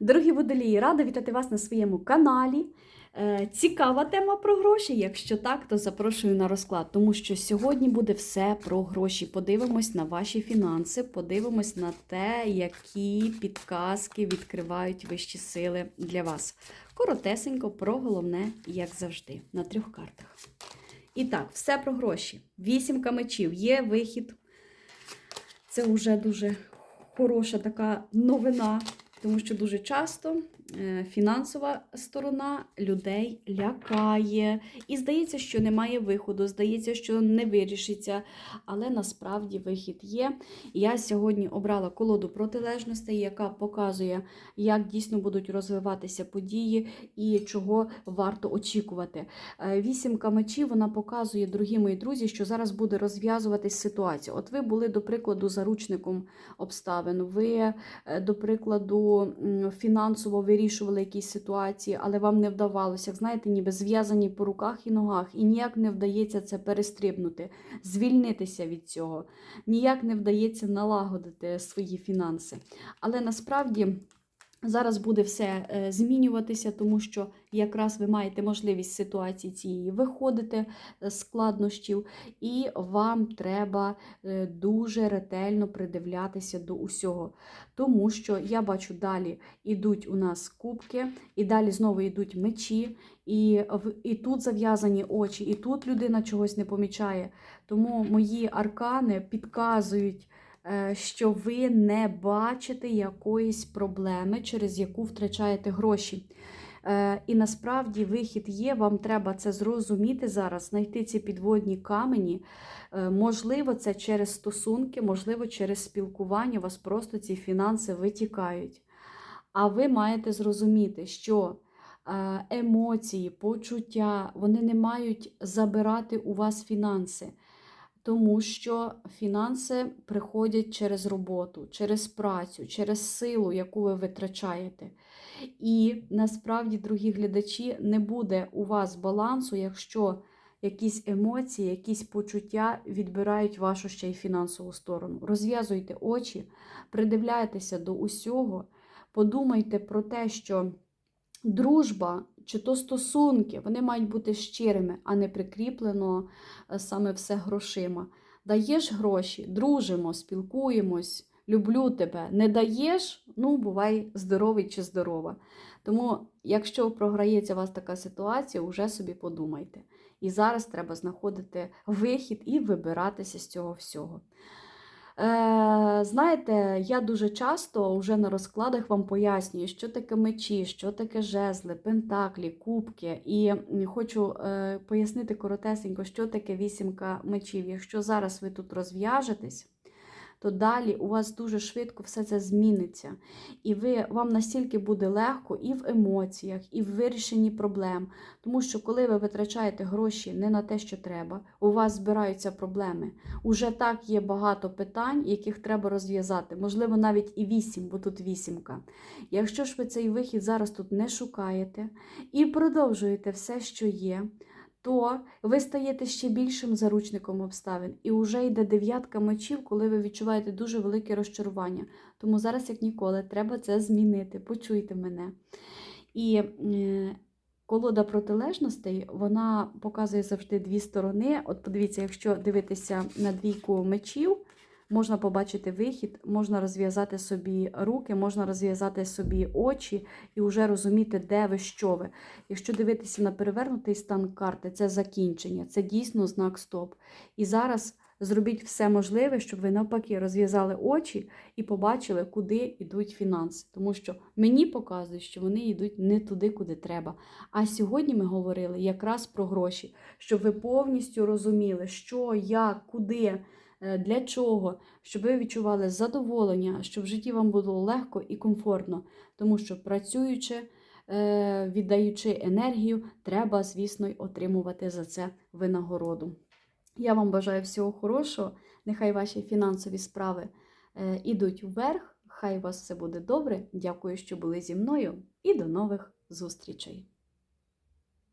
Дорогі водолії, рада вітати вас на своєму каналі. Е, Цікава тема про гроші. Якщо так, то запрошую на розклад, тому що сьогодні буде все про гроші. Подивимось на ваші фінанси, подивимось на те, які підказки відкривають вищі сили для вас. Коротесенько про головне, як завжди, на трьох картах. І так, все про гроші. Вісімка мечів, є вихід. Це вже дуже хороша така новина, тому що дуже часто е, фінансова сторона людей лякає. І здається, що немає виходу, здається, що не вирішиться, але насправді вихід є. Я сьогодні обрала колоду протилежностей, яка показує, як дійсно будуть розвиватися події і чого варто очікувати. Е, Вісімка мечів вона показує, дорогі мої друзі, що зараз буде розв'язуватись ситуація. От ви були, до прикладу, заручником обставин. Ви, е, до прикладу, фінансово вирішували якісь ситуації, але вам не вдавалося. Як знаєте, ніби зв'язані по руках і ногах, і ніяк не вдається це перестрибнути, звільнитися від цього. Ніяк не вдається налагодити свої фінанси. Але насправді. Зараз буде все е, змінюватися, тому що якраз ви маєте можливість ситуації цієї виходити е, з складнощів, і вам треба е, дуже ретельно придивлятися до усього. Тому що я бачу, далі йдуть у нас кубки, і далі знову йдуть мечі, і, і тут зав'язані очі, і тут людина чогось не помічає. Тому мої аркани підказують що ви не бачите якоїсь проблеми, через яку втрачаєте гроші. Е, І насправді вихід є, вам треба це зрозуміти зараз, знайти ці підводні камені. Е, Можливо, це через стосунки, можливо, через спілкування у вас просто ці фінанси витікають. А ви маєте зрозуміти, що е, емоції, почуття, вони не мають забирати у вас фінанси тому що фінанси приходять через роботу, через працю, через силу, яку ви витрачаєте. І насправді, дорогі глядачі, не буде у вас балансу, якщо якісь емоції, якісь почуття відбирають вашу ще й фінансову сторону. Розв'язуйте очі, придивляйтеся до усього, подумайте про те, що дружба чи то стосунки, вони мають бути щирими, а не прикріплено е, саме все грошима. Даєш гроші, дружимо, спілкуємось, люблю тебе. Не даєш, ну, бувай здоровий чи здорова. Тому, якщо програється у вас така ситуація, вже собі подумайте. І зараз треба знаходити вихід і вибиратися з цього всього. Е, знаєте, я дуже часто вже на розкладах вам пояснюю, що таке мечі, що таке жезли, пентаклі, кубки. І хочу е, пояснити коротесенько, що таке вісімка мечів. Якщо зараз ви тут розв'яжетесь, то далі у вас дуже швидко все це зміниться. І ви, вам настільки буде легко і в емоціях, і в вирішенні проблем. Тому що коли ви витрачаєте гроші не на те, що треба, у вас збираються проблеми. Уже так є багато питань, яких треба розв'язати. Можливо, навіть і вісім, бо тут вісімка. Якщо ж ви цей вихід зараз тут не шукаєте і продовжуєте все, що є, то ви стаєте ще більшим заручником обставин. І вже йде дев'ятка мечів, коли ви відчуваєте дуже велике розчарування. Тому зараз, як ніколи, треба це змінити. Почуйте мене. І е, колода протилежностей вона показує завжди дві сторони. От подивіться, якщо дивитися на двійку мечів, можна побачити вихід, можна розв'язати собі руки, можна розв'язати собі очі і вже розуміти, де ви, що ви. Якщо дивитися на перевернутий стан карти, це закінчення, це дійсно знак стоп. І зараз зробіть все можливе, щоб ви навпаки розв'язали очі і побачили, куди йдуть фінанси. Тому що мені показують, що вони йдуть не туди, куди треба. А сьогодні ми говорили якраз про гроші, щоб ви повністю розуміли, що, як, куди. Е, Для чого? Щоб ви відчували задоволення, щоб в житті вам було легко і комфортно, тому що працюючи, е, віддаючи енергію, треба, звісно, й отримувати за це винагороду. Я вам бажаю всього хорошого. Нехай ваші фінансові справи е, ідуть вверх. Хай у вас все буде добре. Дякую, що були зі мною, і до нових зустрічей!